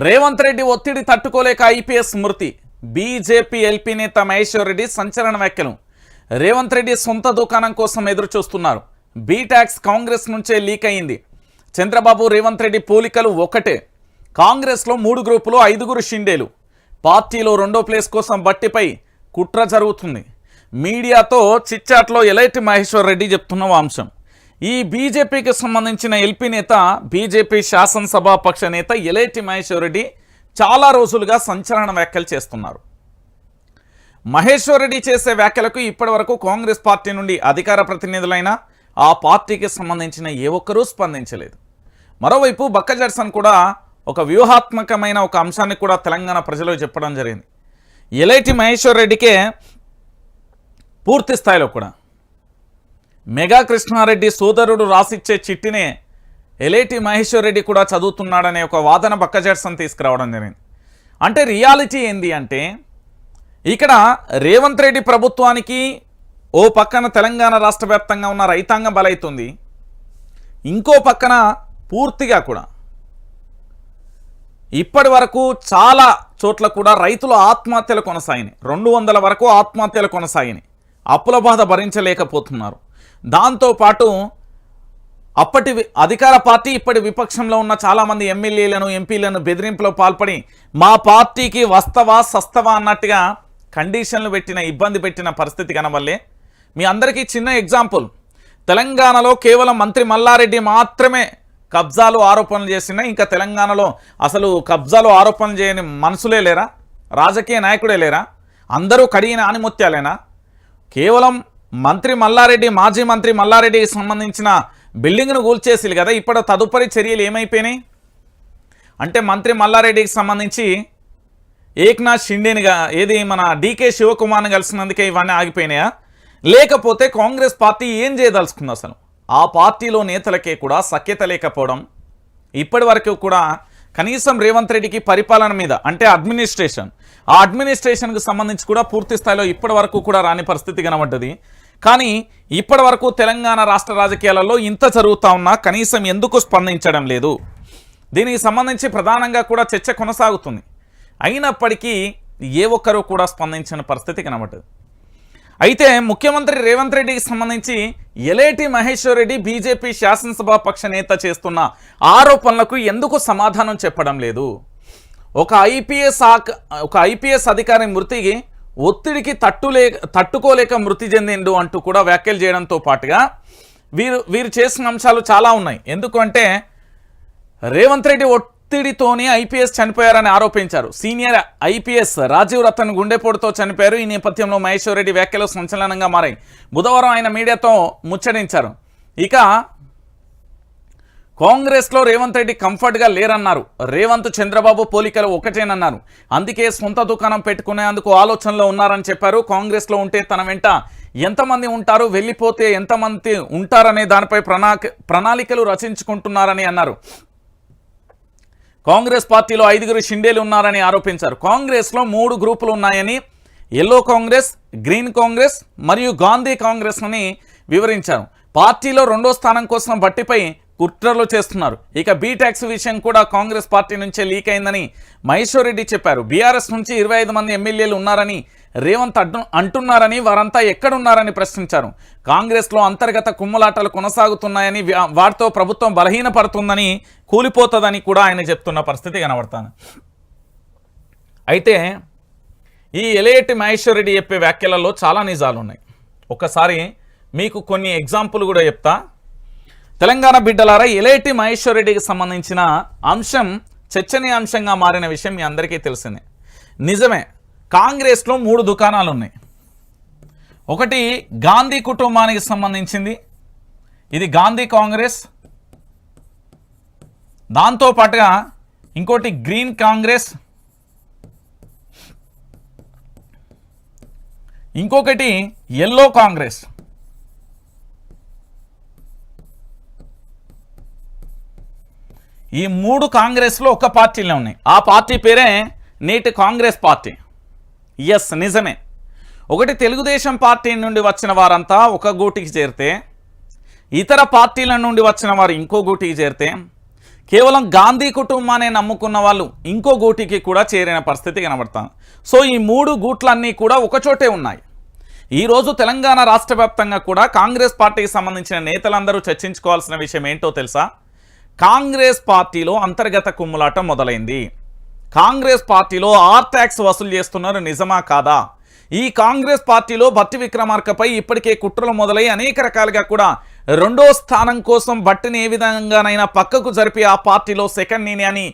రేవంత్ రెడ్డి ఒత్తిడి తట్టుకోలేక ఐపీఎస్ మృతి బీజేపీ ఎల్పీ నేత మహేశ్వర్ రెడ్డి సంచలన వ్యాఖ్యలు. రేవంత్ రెడ్డి సొంత దుకాణం కోసం ఎదురు చూస్తున్నారు బీటాక్స్ కాంగ్రెస్ నుంచే లీక్ అయింది. చంద్రబాబు రేవంత్ రెడ్డి పోలికలు ఒకటే. కాంగ్రెస్లో మూడు గ్రూపులు ఐదుగురు షిండేలు. పార్టీలో రెండో ప్లేస్ కోసం బట్టిపై కుట్ర జరుగుతుంది. మీడియాతో చిచ్చాట్లో ఎలైటి మహేశ్వర్ రెడ్డి చెప్తున్న అంశం ఈ బీజేపీకి సంబంధించిన ఎల్పీ నేత బీజేపీ శాసనసభాపక్ష నేత ఎలేటి మహేశ్వర్ రెడ్డి చాలా రోజులుగా సంచలన వ్యాఖ్యలు చేస్తున్నారు. మహేశ్వర్ రెడ్డి చేసే వ్యాఖ్యలకు ఇప్పటివరకు కాంగ్రెస్ పార్టీ నుండి అధికార ప్రతినిధులైన ఆ పార్టీకి సంబంధించిన ఏ ఒక్కరూ స్పందించలేదు. మరోవైపు బక్కజర్సన్ కూడా ఒక వ్యూహాత్మకమైన ఒక అంశాన్ని కూడా తెలంగాణ ప్రజలకు చెప్పడం జరిగింది. ఎలైటి మహేశ్వర్ రెడ్డికే పూర్తి స్థాయిలో కూడా మెగా కృష్ణారెడ్డి సోదరుడు రాసిచ్చే చిట్టినే ఎలేటి మహేశ్వర్ రెడ్డి కూడా చదువుతున్నాడనే ఒక వాదన బక్కజడ్సన్ తీసుకురావడం జరిగింది. అంటే రియాలిటీ ఏంది అంటే ఇక్కడ రేవంత్ రెడ్డి ప్రభుత్వానికి ఓ పక్కన తెలంగాణ రాష్ట్ర ఉన్న రైతాంగం బలైతుంది ఇంకో పక్కన పూర్తిగా కూడా. ఇప్పటి వరకు చాలా చోట్ల కూడా రైతులు ఆత్మహత్యలు కొనసాగినాయి. రెండు వందల వరకు ఆత్మహత్యలు కొనసాగినాయి. అప్పుల బాధ భరించలేకపోతున్నారు. దాంతోపాటు అప్పటి అధికార పార్టీ ఇప్పటి విపక్షంలో ఉన్న చాలామంది ఎమ్మెల్యేలను ఎంపీలను బెదిరింపులో పాల్పడి మా పార్టీకి వస్తవా సస్తవా అన్నట్టుగా కండిషన్లు పెట్టిన ఇబ్బంది పెట్టిన పరిస్థితి కనవల్లే మీ అందరికీ చిన్న ఎగ్జాంపుల్. తెలంగాణలో కేవలం మంత్రి మల్లారెడ్డి మాత్రమే కబ్జాలు ఆరోపణలు చేసినా ఇంకా తెలంగాణలో అసలు కబ్జాలు ఆరోపణలు చేయని మనుషులే లేరా? రాజకీయ నాయకుడే లేరా? అందరూ కడిగిన ఆనిముత్యాలేనా? కేవలం మంత్రి మల్లారెడ్డి మాజీ మంత్రి మల్లారెడ్డికి సంబంధించిన బిల్డింగ్ను కూల్చేసి కదా. ఇప్పుడు తదుపరి చర్యలు ఏమైపోయినాయి? అంటే మంత్రి మల్లారెడ్డికి సంబంధించి ఏక్నాథ్ షిండేనిగా ఏది మన డీకే శివకుమార్ని కలిసినందుకే ఇవన్నీ ఆగిపోయినాయా? లేకపోతే కాంగ్రెస్ పార్టీ ఏం చేయదలుచుకుంది అసలు? ఆ పార్టీలో నేతలకే కూడా సఖ్యత లేకపోవడం ఇప్పటి వరకు కూడా కనీసం రేవంత్ రెడ్డికి పరిపాలన మీద అంటే అడ్మినిస్ట్రేషన్ ఆ అడ్మినిస్ట్రేషన్కి సంబంధించి కూడా పూర్తి స్థాయిలో ఇప్పటి వరకు కూడా రాని పరిస్థితి కనబడ్డది. కానీ ఇప్పటి వరకు తెలంగాణ రాష్ట్ర రాజకీయాలలో ఇంత జరుగుతూ ఉన్నా కనీసం ఎందుకు స్పందించడం లేదు? దీనికి సంబంధించి ప్రధానంగా కూడా చర్చ కొనసాగుతుంది. అయినప్పటికీ ఏ ఒక్కరూ కూడా స్పందించిన పరిస్థితి కనబడదు. అయితే ముఖ్యమంత్రి రేవంత్ రెడ్డికి సంబంధించి ఎలేటి మహేశ్వర్ రెడ్డి బీజేపీ శాసనసభా పక్ష నేత చేస్తున్న ఆరోపణలకు ఎందుకు సమాధానం చెప్పడం లేదు? ఒక ఐపీఎస్ ఒక ఐపీఎస్ అధికారి మృతికి ఒత్తిడికి తట్టులే తట్టుకోలేక మృతి చెందిండు అంటూ కూడా వ్యాఖ్యలు చేయడంతో పాటుగా వీరు వీరు చేసిన అంశాలు చాలా ఉన్నాయి. ఎందుకంటే రేవంత్ రెడ్డి ఒత్తిడితోనే ఐపీఎస్ చనిపోయారని ఆరోపించారు. సీనియర్ ఐపీఎస్ రాజీవ్ రతన్ గుండెపోటుతో చనిపోయారు. ఈ నేపథ్యంలో మహేశ్వర్ రెడ్డి వ్యాఖ్యలు సంచలనంగా మారాయి. బుధవారం ఆయన మీడియాతో ముచ్చడించారు ఇక కాంగ్రెస్లో రేవంత్ రెడ్డి కంఫర్ట్గా లేరన్నారు. రేవంత్ చంద్రబాబు పోలికలు ఒకటేనన్నారు. అందుకే సొంత దుకాణం పెట్టుకునేందుకు ఆలోచనలో ఉన్నారని చెప్పారు. కాంగ్రెస్లో ఉంటే తన వెంట ఎంతమంది ఉంటారు వెళ్ళిపోతే ఎంతమంది ఉంటారనే దానిపై ప్రణా ప్రణాళికలు రచించుకుంటున్నారని అన్నారు. కాంగ్రెస్ పార్టీలో ఐదుగురు షిండేలు ఉన్నారని ఆరోపించారు. కాంగ్రెస్లో మూడు గ్రూపులు ఉన్నాయని ఎల్లో కాంగ్రెస్ గ్రీన్ కాంగ్రెస్ మరియు గాంధీ కాంగ్రెస్ అని వివరించారు. పార్టీలో రెండో స్థానం కోసం బట్టిపై కుట్రలు చేస్తున్నారు. ఇక బీటాక్స్ విషయం కూడా కాంగ్రెస్ పార్టీ నుంచే లీక్ అయిందని మహేశ్వర్ రెడ్డి చెప్పారు. బీఆర్ఎస్ నుంచి ఇరవై మంది ఎమ్మెల్యేలు ఉన్నారని రేవంత్ అడ్డు అంటున్నారని వారంతా ఎక్కడున్నారని ప్రశ్నించారు. కాంగ్రెస్లో అంతర్గత కుమ్మలాటలు కొనసాగుతున్నాయని వారితో వాటితో ప్రభుత్వం బలహీనపడుతుందని కూలిపోతుందని కూడా ఆయన చెప్తున్న పరిస్థితి కనబడతాను అయితే ఈ ఎలేటి మహేశ్వర్ రెడ్డి చెప్పే వ్యాఖ్యలలో చాలా నిజాలు ఉన్నాయి ఒకసారి మీకు కొన్ని ఎగ్జాంపుల్ కూడా చెప్తా. తెలంగాణ బిడ్డలారా ఎలేటి మహేశ్వర్ రెడ్డికి సంబంధించిన అంశం చర్చనీయాంశంగా మారిన విషయం మీ అందరికీ తెలిసిందే. నిజమే కాంగ్రెస్లో మూడు దుకాణాలు ఉన్నాయి ఒకటి గాంధీ కుటుంబానికి సంబంధించింది ఇది గాంధీ కాంగ్రెస్. దాంతో పాటుగా ఇంకోటి గ్రీన్ కాంగ్రెస్. ఇంకొకటి ఎల్లో కాంగ్రెస్. ఈ మూడు కాంగ్రెస్లో ఒక పార్టీలో ఉన్నాయి. ఆ పార్టీ పేరే నేటి కాంగ్రెస్ పార్టీ. ఎస్ నిజమే. ఒకటి తెలుగుదేశం పార్టీ నుండి వచ్చిన వారంతా ఒక గూటికి చేరితే ఇతర పార్టీల నుండి వచ్చిన వారు ఇంకో గూటికి చేరితే కేవలం గాంధీ కుటుంబాన్ని నమ్ముకున్న వాళ్ళు ఇంకో గూటికి కూడా చేరిన పరిస్థితి కనబడతాను సో ఈ మూడు గూట్లన్నీ కూడా ఒకచోటే ఉన్నాయి. ఈరోజు తెలంగాణ రాష్ట్ర కూడా కాంగ్రెస్ పార్టీకి సంబంధించిన నేతలందరూ చర్చించుకోవాల్సిన విషయం ఏంటో తెలుసా? కాంగ్రెస్ పార్టీలో అంతర్గత కుమ్ములాట మొదలైంది. కాంగ్రెస్ పార్టీలో ఆర్టాక్స్ వసూలు చేస్తున్నారు నిజమా కాదా? ఈ కాంగ్రెస్ పార్టీలో భట్టి విక్రమార్కపై ఇప్పటికే కుట్రలు మొదలై అనేక రకాలుగా కూడా రెండో స్థానం కోసం భట్టిని ఏ విధంగానైనా పక్కకు జరిపి ఆ పార్టీలో సెకండ్ నేనే అని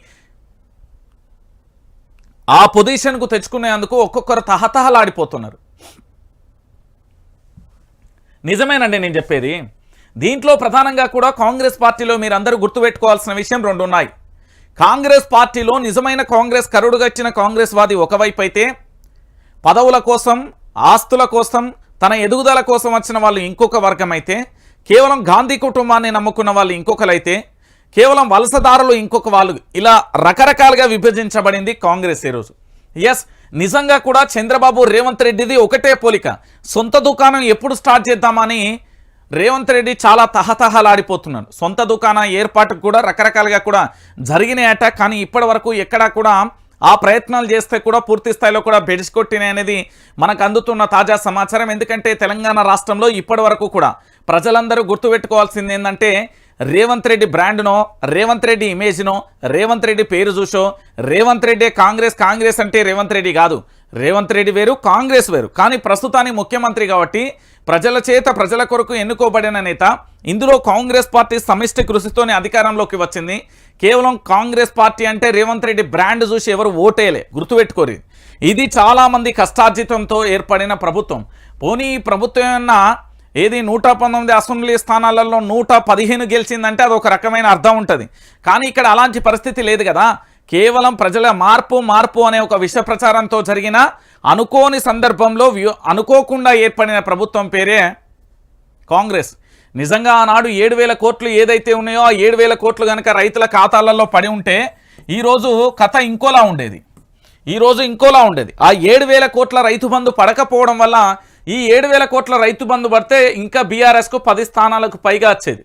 ఆ పొజిషన్కు తెచ్చుకునేందుకు ఒక్కొక్కరు తహతహలాడిపోతున్నారు. నిజమేనండి నేను చెప్పేది. దీంట్లో ప్రధానంగా కూడా కాంగ్రెస్ పార్టీలో మీరందరూ గుర్తుపెట్టుకోవాల్సిన విషయం రెండు ఉన్నాయి కాంగ్రెస్ పార్టీలో నిజమైన కాంగ్రెస్ కరుడుగచ్చిన కాంగ్రెస్ వాది ఒకవైపు అయితే పదవుల కోసం ఆస్తుల కోసం తన ఎదుగుదల కోసం వచ్చిన వాళ్ళు ఇంకొక వర్గం అయితే కేవలం గాంధీ కుటుంబాన్ని నమ్ముకున్న వాళ్ళు ఇంకొకరైతే కేవలం వలసదారులు ఇంకొక వాళ్ళు ఇలా రకరకాలుగా విభజించబడింది కాంగ్రెస్ ఈరోజు. ఎస్ నిజంగా కూడా చంద్రబాబు రేవంత్ రెడ్డిది ఒకటే పోలిక. సొంత దుకాణం ఎప్పుడు స్టార్ట్ చేద్దామని రేవంత్ రెడ్డి చాలా తహతహలాడిపోతున్నాడు. సొంత దుకాణం ఏర్పాటుకు కూడా రకరకాలుగా కూడా జరిగినాయట. కానీ ఇప్పటి వరకు ఎక్కడా కూడా ఆ ప్రయత్నాలు చేస్తే కూడా పూర్తి స్థాయిలో కూడా బెడిసికొట్టినాయి అనేది మనకు అందుతున్న తాజా సమాచారం. ఎందుకంటే తెలంగాణ రాష్ట్రంలో ఇప్పటి వరకు కూడా ప్రజలందరూ గుర్తుపెట్టుకోవాల్సింది ఏంటంటే రేవంత్ రెడ్డి బ్రాండ్నో రేవంత్ రెడ్డి ఇమేజ్నో రేవంత్ రెడ్డి పేరు చూసో రేవంత్ రెడ్డి కాంగ్రెస్ కాంగ్రెస్ అంటే రేవంత్ రెడ్డి కాదు. రేవంత్ రెడ్డి వేరు కాంగ్రెస్ వేరు. కానీ ప్రస్తుతానికి ముఖ్యమంత్రి కాబట్టి ప్రజల చేత ప్రజల కొరకు ఎన్నుకోబడిన నేత ఇందులో కాంగ్రెస్ పార్టీ సమిష్టి కృషితోనే అధికారంలోకి వచ్చింది. కేవలం కాంగ్రెస్ పార్టీ అంటే రేవంత్ రెడ్డి బ్రాండ్ చూసి ఎవరు ఓటేయలే గుర్తుపెట్టుకోరు. ఇది చాలామంది కష్టార్జితంతో ఏర్పడిన ప్రభుత్వం. పోనీ ఈ ప్రభుత్వం ఏమన్నా ఏది నూట పంతొమ్మిది అసెంబ్లీ స్థానాలలో నూట పదిహేను గెలిచిందంటే అది ఒక రకమైన అర్థం ఉంటుంది. కానీ ఇక్కడ అలాంటి పరిస్థితి లేదు కదా. కేవలం ప్రజల మార్పు మార్పు అనే ఒక విష ప్రచారంతో జరిగిన అనుకోని సందర్భంలో వ్యూ అనుకోకుండా ఏర్పడిన ప్రభుత్వం పేరే కాంగ్రెస్. నిజంగా ఆనాడు ఏడు వేల కోట్లు ఏదైతే ఉన్నాయో ఆ ఏడు వేల కోట్లు కనుక రైతుల ఖాతాలలో పడి ఉంటే ఈరోజు కథ ఇంకోలా ఉండేది. ఈరోజు ఇంకోలా ఉండేది. ఆ ఏడు వేల కోట్ల రైతు బంధు పడకపోవడం వల్ల ఈ ఏడు వేల కోట్ల రైతు బంధు పడితే ఇంకా బీఆర్ఎస్కు పది స్థానాలకు పైగా వచ్చేది.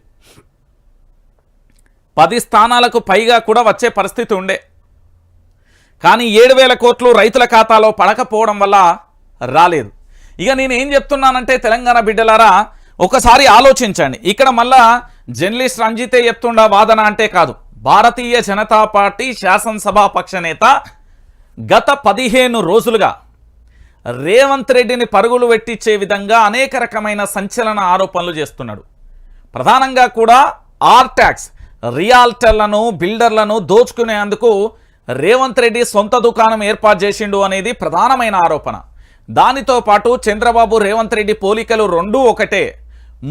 పది స్థానాలకు పైగా కూడా వచ్చే పరిస్థితి ఉండే. కానీ ఏడు వేల కోట్లు రైతుల ఖాతాలో పడకపోవడం వల్ల రాలేదు. ఇక నేను ఏం చెప్తున్నానంటే తెలంగాణ బిడ్డలారా ఒకసారి ఆలోచించండి. ఇక్కడ మళ్ళా జర్నలిస్ట్ రంజితే చెప్తుండ వాదన అంటే కాదు. భారతీయ జనతా పార్టీ శాసనసభా పక్ష నేత గత పదిహేను రోజులుగా రేవంత్ రెడ్డిని పరుగులు పెట్టించే విధంగా అనేక రకమైన సంచలన ఆరోపణలు చేస్తున్నాడు. ప్రధానంగా కూడా ఆర్ ట్యాక్స్ రియాల్టర్లను బిల్డర్లను దోచుకునేందుకు రేవంత్ రెడ్డి సొంత దుకాణం ఏర్పాటు చేసిండు అనేది ప్రధానమైన ఆరోపణ. దానితో పాటు చంద్రబాబు రేవంత్ రెడ్డి పోలికలు రెండూ ఒకటే.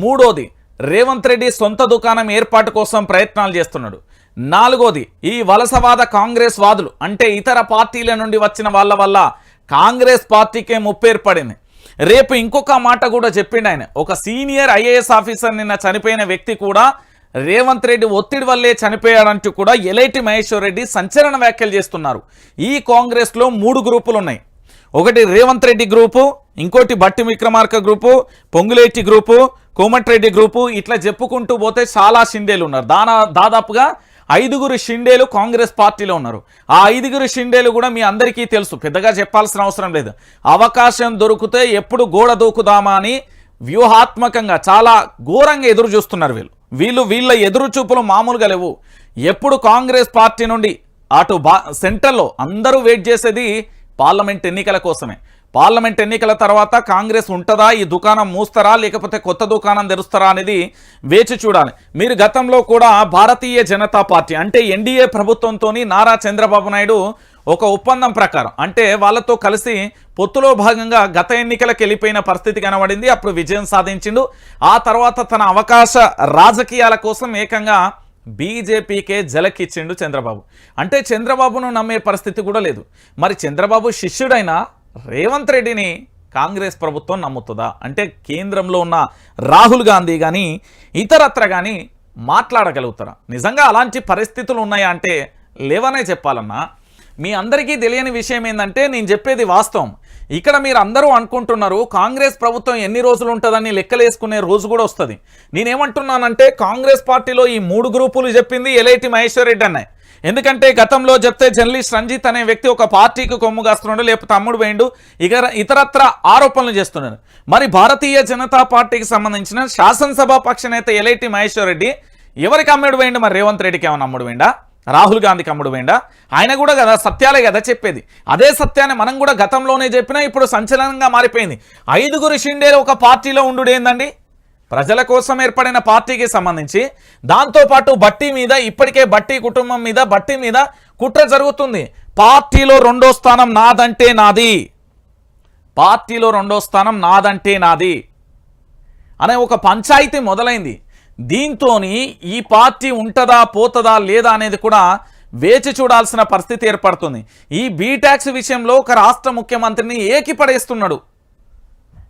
మూడోది రేవంత్ రెడ్డి సొంత దుకాణం ఏర్పాటు కోసం ప్రయత్నాలు చేస్తున్నాడు. నాలుగోది ఈ వలసవాద కాంగ్రెస్ వాదులు అంటే ఇతర పార్టీల నుండి వచ్చిన వాళ్ళ వల్ల కాంగ్రెస్ పార్టీకే ముప్పు ఏర్పడింది రేపు ఇంకొక మాట కూడా చెప్పిండు ఆయన. ఒక సీనియర్ ఐఏఎస్ ఆఫీసర్ నిన్న చనిపోయిన వ్యక్తి కూడా రేవంత్ రెడ్డి ఒత్తిడి వల్లే చనిపోయాడంటూ కూడా ఎలైటి మహేశ్వర్ రెడ్డి సంచలన వ్యాఖ్యలు చేస్తున్నారు. ఈ కాంగ్రెస్లో మూడు గ్రూపులు ఉన్నాయి. ఒకటి రేవంత్ రెడ్డి గ్రూపు ఇంకోటి Bhatti Vikramarka group Ponguleti group Komatireddy group ఇట్లా చెప్పుకుంటూ పోతే చాలా షిండేలు ఉన్నారు. దానా దాదాపుగా ఐదుగురు షిండేలు కాంగ్రెస్ పార్టీలో ఉన్నారు. ఆ ఐదుగురు షిండేలు కూడా మీ అందరికీ తెలుసు. పెద్దగా చెప్పాల్సిన అవసరం లేదు. అవకాశం దొరికితే ఎప్పుడు గోడ దూకుదామా అని వ్యూహాత్మకంగా చాలా ఘోరంగా ఎదురు చూస్తున్నారు వీళ్ళు. వీళ్ళు వీళ్ళ ఎదురు చూపులు మామూలుగా లేవు. ఎప్పుడు కాంగ్రెస్ పార్టీ నుండి అటు బా సెంట్రల్లో అందరూ వెయిట్ చేసేది పార్లమెంట్ ఎన్నికల కోసమే. పార్లమెంట్ ఎన్నికల తర్వాత కాంగ్రెస్ ఉంటుందా? ఈ దుకాణం మూస్తారా? లేకపోతే కొత్త దుకాణం తెరుస్తారా అనేది వేచి చూడాలి. మీరు గతంలో కూడా భారతీయ జనతా పార్టీ అంటే ఎన్డీఏ ప్రభుత్వంతో నారా చంద్రబాబు నాయుడు ఒక ఒప్పందం ప్రకారం అంటే వాళ్ళతో కలిసి పొత్తులో భాగంగా గత ఎన్నికలకు వెళ్ళిపోయిన పరిస్థితి కనబడింది. అప్పుడు విజయం సాధించిండు. ఆ తర్వాత తన అవకాశ రాజకీయాల కోసం ఏకంగా బీజేపీకే జలకిచ్చిండు చంద్రబాబు. అంటే చంద్రబాబును నమ్మే పరిస్థితి కూడా లేదు. మరి చంద్రబాబు శిష్యుడైనా రేవంత్ రెడ్డిని కాంగ్రెస్ ప్రభుత్వం నమ్ముతుందా? అంటే కేంద్రంలో ఉన్న రాహుల్ గాంధీ కానీ ఇతరత్ర కానీ మాట్లాడగలుగుతారా? నిజంగా అలాంటి పరిస్థితులు ఉన్నాయా అంటే లేవనే చెప్పాలన్నా. మీ అందరికీ తెలియని విషయం ఏంటంటే నేను చెప్పేది వాస్తవం. ఇక్కడ మీరు అందరూ అనుకుంటున్నారు కాంగ్రెస్ ప్రభుత్వం ఎన్ని రోజులు ఉంటుందని లెక్కలేసుకునే రోజు కూడా వస్తుంది. నేనేమంటున్నానంటే కాంగ్రెస్ పార్టీలో ఈ మూడు గ్రూపులు చెప్పింది ఎలైటి మహేశ్వర్ రెడ్డి అన్నాయి ఎందుకంటే గతంలో చెప్తే జర్నలిస్ట్ రంజిత్ అనే వ్యక్తి ఒక పార్టీకి కొమ్ము కాస్తున్నాడు లేకపోతే తమ్ముడు పోయిండు ఇక ఇతరత్ర ఆరోపణలు చేస్తున్నాడు మరి భారతీయ జనతా పార్టీకి సంబంధించిన శాసనసభ పక్ష నేత ఎలైటి మహేశ్వర్ రెడ్డి ఎవరికి అమ్ముడు వేయండు మరి రేవంత్ రెడ్డికి ఏమైనా అమ్ముడు వేయండా రాహుల్ గాంధీకి అమ్ముడు వేయండా ఆయన కూడా కదా సత్యాలే కదా చెప్పేది. అదే సత్యాన్ని మనం కూడా గతంలోనే చెప్పినా ఇప్పుడు సంచలనంగా మారిపోయింది. ఐదుగురు షిండేలు ఒక పార్టీలో ఉండు ఏందండి? ప్రజల కోసం ఏర్పడిన పార్టీకి సంబంధించి దాంతోపాటు బట్టి మీద ఇప్పటికే బట్టి కుటుంబం మీద బట్టి మీద కుట్ర జరుగుతుంది. పార్టీలో రెండో స్థానం నాదంటే నాది. పార్టీలో రెండో స్థానం నాదంటే నాది. అనే ఒక పంచాయతీ మొదలైంది. దీంతోని ఈ పార్టీ ఉంటుందా పోతుందా లేదా అనేది కూడా వేచి చూడాల్సిన పరిస్థితి ఏర్పడుతుంది. ఈ బీటాక్స్ విషయంలో ఒక రాష్ట్ర ముఖ్యమంత్రిని ఏకిపడేస్తున్నాడు.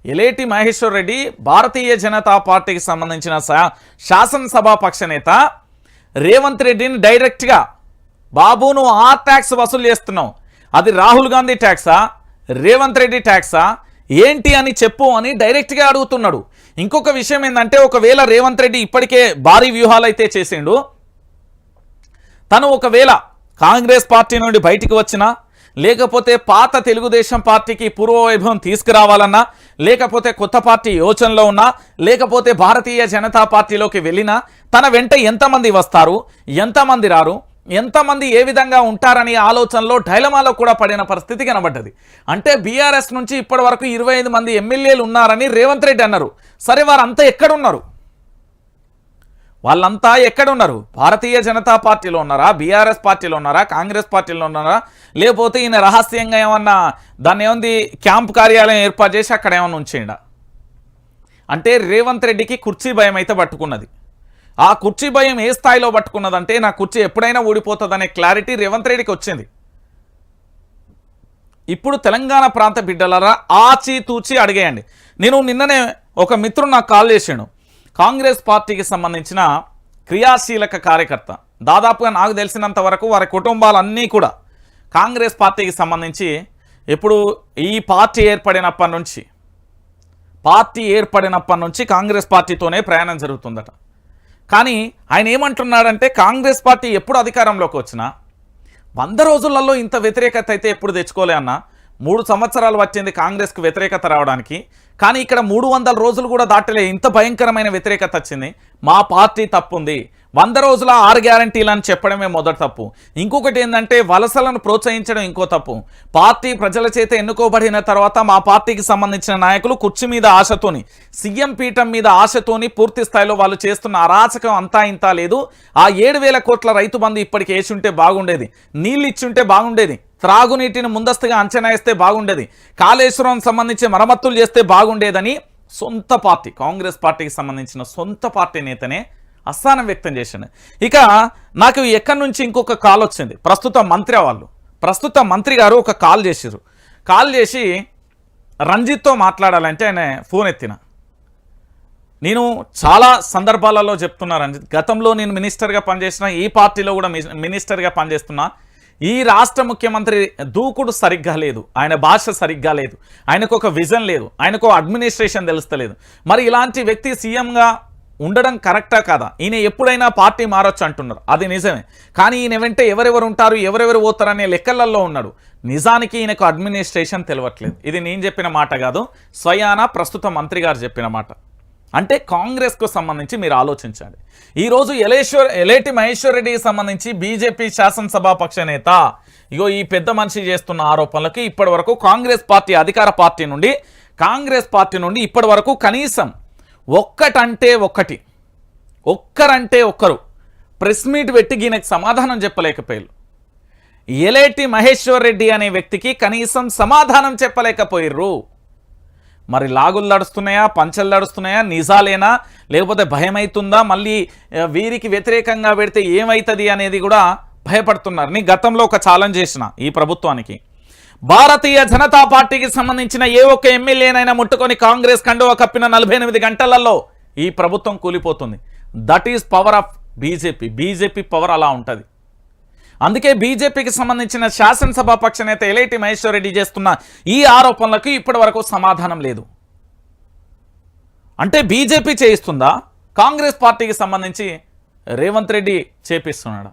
ఎలేటి మహేశ్వర్ రెడ్డి భారతీయ జనతా పార్టీకి సంబంధించిన శాసనసభా పక్ష నేత. రేవంత్ రెడ్డిని డైరెక్ట్గా బాబు నువ్వు ఆ ట్యాక్స్ వసూలు చేస్తున్నావు అది రాహుల్ గాంధీ ట్యాక్సా? రేవంత్ రెడ్డి ట్యాక్సా? ఏంటి అని చెప్పు అని డైరెక్ట్గా అడుగుతున్నాడు. ఇంకొక విషయం ఏంటంటే ఒకవేళ రేవంత్ రెడ్డి ఇప్పటికే భారీ వ్యూహాలు అయితే చేసిండు తను ఒకవేళ కాంగ్రెస్ పార్టీ నుండి బయటికి వచ్చినా లేకపోతే పాత తెలుగుదేశం పార్టీకి పూర్వవైభవం తీసుకురావాలన్నా లేకపోతే కొత్త పార్టీ యోచనలో ఉన్నా లేకపోతే భారతీయ జనతా పార్టీలోకి వెళ్ళినా తన వెంట ఎంతమంది వస్తారు ఎంతమంది రారు ఎంతమంది ఏ విధంగా ఉంటారనే ఆలోచనలో డైలమాలో కూడా పడిన పరిస్థితి కనబడ్డది. అంటే బీఆర్ఎస్ నుంచి ఇప్పటి వరకు ఇరవై మంది ఎమ్మెల్యేలు ఉన్నారని రేవంత్ రెడ్డి అన్నారు. సరే వారంతా ఎక్కడున్నారు? వాళ్ళంతా ఎక్కడున్నారు భారతీయ జనతా పార్టీలో ఉన్నారా? బీఆర్ఎస్ పార్టీలో ఉన్నారా? కాంగ్రెస్ పార్టీలో ఉన్నారా? లేకపోతే ఈయన రహస్యంగా ఏమన్నా దాన్ని ఏముంది క్యాంప్ కార్యాలయం ఏర్పాటు చేసి అక్కడ ఏమన్నా ఉంచేయండా? అంటే రేవంత్ రెడ్డికి కుర్చీ భయం అయితే పట్టుకున్నది. ఆ కుర్చీ భయం ఏ స్థాయిలో పట్టుకున్నదంటే నా కుర్చీ ఎప్పుడైనా ఊడిపోతుందనే క్లారిటీ రేవంత్ రెడ్డికి వచ్చింది. ఇప్పుడు తెలంగాణ ప్రాంత బిడ్డలరా ఆచి తూచి అడిగేయండి. నేను నిన్ననే ఒక మిత్రుడు నాకు కాల్ చేశాను కాంగ్రెస్ పార్టీకి సంబంధించిన క్రియాశీలక కార్యకర్త. దాదాపుగా నాకు తెలిసినంత వరకు వారి కుటుంబాలన్నీ కూడా కాంగ్రెస్ పార్టీకి సంబంధించి ఇప్పుడు ఈ పార్టీ ఏర్పడినప్పటి నుంచి పార్టీ ఏర్పడినప్పటి నుంచి కాంగ్రెస్ పార్టీతోనే ప్రయాణం జరుగుతుందట. కానీ ఆయన ఏమంటున్నాడంటే కాంగ్రెస్ పార్టీ ఎప్పుడు అధికారంలోకి వచ్చినా వంద రోజులలో ఇంత వ్యతిరేకత అయితే ఎప్పుడు తెచ్చుకోలే అన్నా మూడు సంవత్సరాలు వచ్చింది కాంగ్రెస్కు వ్యతిరేకత రావడానికి. కానీ ఇక్కడ మూడు వందల రోజులు కూడా దాటలే. ఇంత భయంకరమైన వ్యతిరేకత వచ్చింది. మా పార్టీ తప్పుంది. వంద రోజుల ఆరు గ్యారంటీలు అని చెప్పడమే మొదటి తప్పు. ఇంకొకటి ఏంటంటే వలసలను ప్రోత్సహించడం ఇంకో తప్పు. పార్టీ ప్రజల చేత ఎన్నుకోబడిన తర్వాత మా పార్టీకి సంబంధించిన నాయకులు కుర్చీ మీద ఆశతోని సీఎం పీఠం మీద ఆశతోని పూర్తి స్థాయిలో వాళ్ళు చేస్తున్న అరాచకం అంతా ఇంత లేదు. ఆ ఏడు వేల కోట్ల రైతు బంధు ఇప్పటికి వేసుంటే బాగుండేది. నీళ్ళు ఇచ్చుంటే బాగుండేది. త్రాగునీటిని ముందస్తుగా అంచనా వేస్తే బాగుండేది. కాళేశ్వరం సంబంధించి మరమ్మతులు చేస్తే బాగుండేదని సొంత పార్టీ కాంగ్రెస్ పార్టీకి సంబంధించిన సొంత పార్టీ నేతనే అస్థానం వ్యక్తం చేశాను ఇక నాకు ఎక్కడి నుంచి ఇంకొక కాల్ వచ్చింది. ప్రస్తుత మంత్రి వాళ్ళు. ప్రస్తుత మంత్రి గారు ఒక కాల్ చేశారు కాల్ చేసి రంజిత్తో మాట్లాడాలంటే ఆయన ఫోన్ ఎత్తిన. నేను చాలా సందర్భాలలో చెప్తున్నా రంజిత్ గతంలో నేను మినిస్టర్గా పనిచేసిన ఈ పార్టీలో కూడా మినిస్టర్గా పనిచేస్తున్నా. ఈ రాష్ట్ర ముఖ్యమంత్రి దూకుడు సరిగ్గా లేదు. ఆయన భాష సరిగ్గా లేదు. ఆయనకు ఒక విజన్ లేదు. ఆయనకు అడ్మినిస్ట్రేషన్ తెలుస్తలేదు. మరి ఇలాంటి వ్యక్తి సీఎంగా ఉండడం కరెక్టా కాదా? ఈయన ఎప్పుడైనా పార్టీ మారొచ్చు అంటున్నారు. అది నిజమే. కానీ ఈయన వెంటే ఎవరెవరు ఉంటారు ఎవరెవరు పోతారనే లెక్కలలో ఉన్నాడు. నిజానికి ఈయనకు అడ్మినిస్ట్రేషన్ తెలియట్లేదు ఇది నేను చెప్పిన మాట కాదు. స్వయానా ప్రస్తుత మంత్రి గారు చెప్పిన మాట. అంటే కాంగ్రెస్కు సంబంధించి మీరు ఆలోచించండి. ఈరోజు ఎలేశ్వర్ ఎలేటి మహేశ్వర్ రెడ్డికి సంబంధించి బీజేపీ శాసనసభాపక్ష నేత ఇగో ఈ పెద్ద మనిషి చేస్తున్న ఆరోపణలకు ఇప్పటి వరకు కాంగ్రెస్ పార్టీ అధికార పార్టీ నుండి కాంగ్రెస్ పార్టీ నుండి ఇప్పటి వరకు కనీసం ఒక్కటంటే ఒక్కటి ఒక్కరంటే ఒక్కరు ప్రెస్ మీట్ పెట్టి ఈయనకు సమాధానం చెప్పలేకపోయారు. ఎలేటి మహేశ్వర్ రెడ్డి అనే వ్యక్తికి కనీసం సమాధానం చెప్పలేకపోయిర్రు మరి లాగులు నడుస్తున్నాయా? పంచలు నడుస్తున్నాయా? నిజాలేనా? లేకపోతే భయం అవుతుందా మళ్ళీ వీరికి వ్యతిరేకంగా పెడితే ఏమవుతుంది అనేది కూడా భయపడుతున్నారు. నీ గతంలో ఒక ఛాలెంజ్ చేసిన ఈ ప్రభుత్వానికి. భారతీయ జనతా పార్టీకి సంబంధించిన ఏ ఒక్క ఎమ్మెల్యేనైనా ముట్టుకొని కాంగ్రెస్ కండువా కప్పిన నలభై ఎనిమిది గంటలలో ఈ ప్రభుత్వం కూలిపోతుంది. That is power of BJP BJP power అలా ఉంటుంది. అందుకే బీజేపీకి సంబంధించిన శాసనసభాపక్ష నేత ఎలైటి మహేశ్వర్ రెడ్డి చేస్తున్న ఈ ఆరోపణలకు ఇప్పటి వరకు సమాధానం లేదు. అంటే బీజేపీ చేయిస్తుందా? కాంగ్రెస్ పార్టీకి సంబంధించి రేవంత్ రెడ్డి చేపిస్తున్నాడు?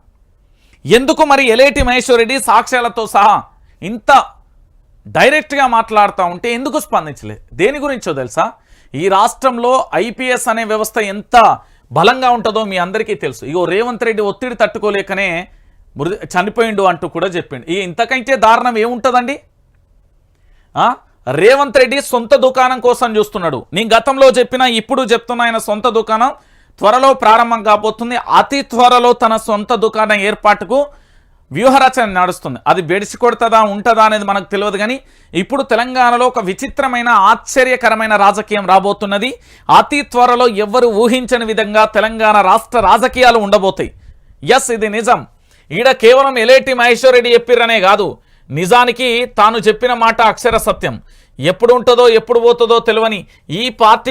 ఎందుకు మరి ఎలేటి మహేశ్వర్ రెడ్డి సాక్ష్యాలతో సహా ఇంత డైరెక్ట్గా మాట్లాడుతూ ఉంటే ఎందుకు స్పందించలే? దేని గురించో తెలుసా? ఈ రాష్ట్రంలో ఐపీఎస్ అనే వ్యవస్థ ఎంత బలంగా ఉంటుందో మీ అందరికీ తెలుసు. ఇగో రేవంత్ రెడ్డి ఒత్తిడి తట్టుకోలేకనే మృది చనిపోయిండు అంటూ కూడా చెప్పిండు. ఈ ఇంతకంటే దారుణం ఏముంటుందండి? రేవంత్ రెడ్డి సొంత దుకాణం కోసం చూస్తున్నాడు. నేను గతంలో చెప్పిన ఇప్పుడు చెప్తున్న ఆయన సొంత దుకాణం. త్వరలో ప్రారంభం కాబోతుంది. అతి త్వరలో తన సొంత దుకాణం ఏర్పాటుకు వ్యూహరచన నడుస్తుంది. అది బెడిసి కొడుతుందా ఉంటుందా అనేది మనకు తెలియదు కానీ ఇప్పుడు తెలంగాణలో ఒక విచిత్రమైన ఆశ్చర్యకరమైన రాజకీయం రాబోతున్నది. అతి త్వరలో ఎవ్వరు ఊహించని విధంగా తెలంగాణ రాష్ట్ర రాజకీయాలు ఉండబోతాయి. ఎస్ ఇది నిజం. ఈడ కేవలం ఎలేటి మహేశ్వర్ రెడ్డి చెప్పిర్రనే కాదు నిజానికి తాను చెప్పిన మాట అక్షర సత్యం. ఎప్పుడు ఉంటుందో ఎప్పుడు పోతుందో తెలియని ఈ పార్టీ